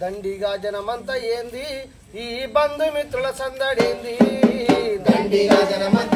దండిగా జనమంతా ఏంది? ఈ బంధుమిత్రుల సందడింది? దండిగా జనమంతా ఏంది